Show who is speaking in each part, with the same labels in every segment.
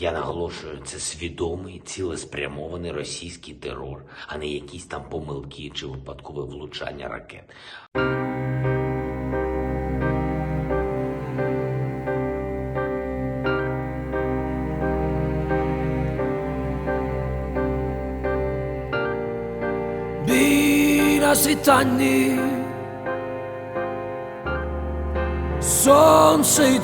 Speaker 1: Я наголошую, це свідомий, цілеспрямований російський терор, а не якісь там помилки чи випадкове влучання ракет.
Speaker 2: Бій на світанні Сонце й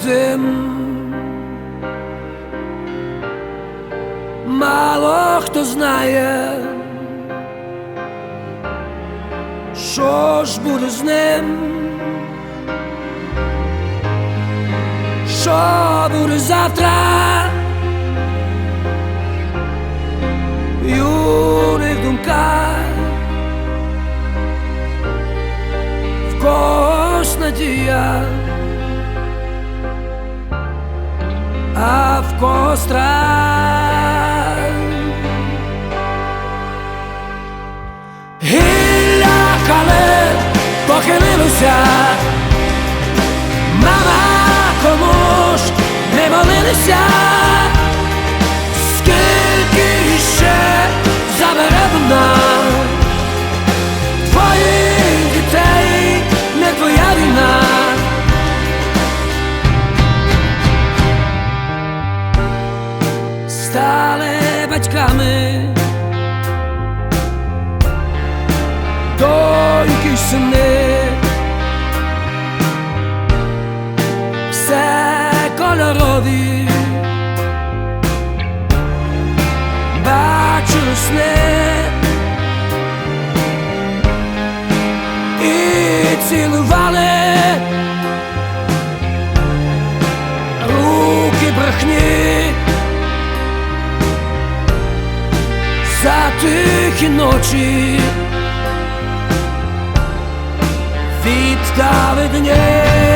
Speaker 2: Мало хто знає, що ж буде з ним, що буде завтра. Юних думках. В когось надія, а в когось похилилося, мама кому ж не молилися. Скільки ще забере вона твоїх дітей, не твоя війна. Стали батьками, доньки й сини, бачу і цілували. Руки брехні. За тихі ночі. Віддали дні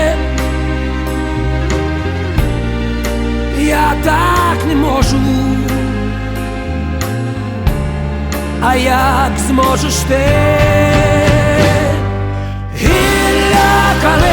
Speaker 2: Я так не можу, а як зможеш ти? Гілля калин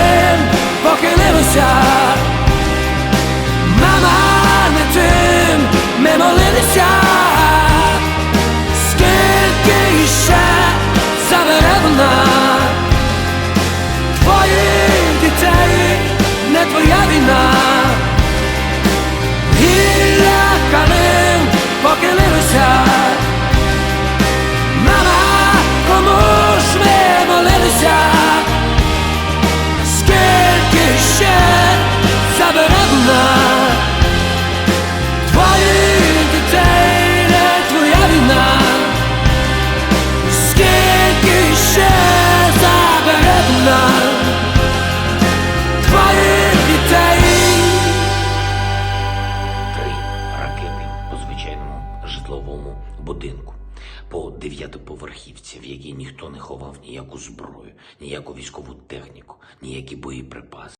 Speaker 1: житловому будинку, по дев'ятиповерхівці, в якій ніхто не ховав ніяку зброю, ніяку військову техніку, ніякі боєприпаси.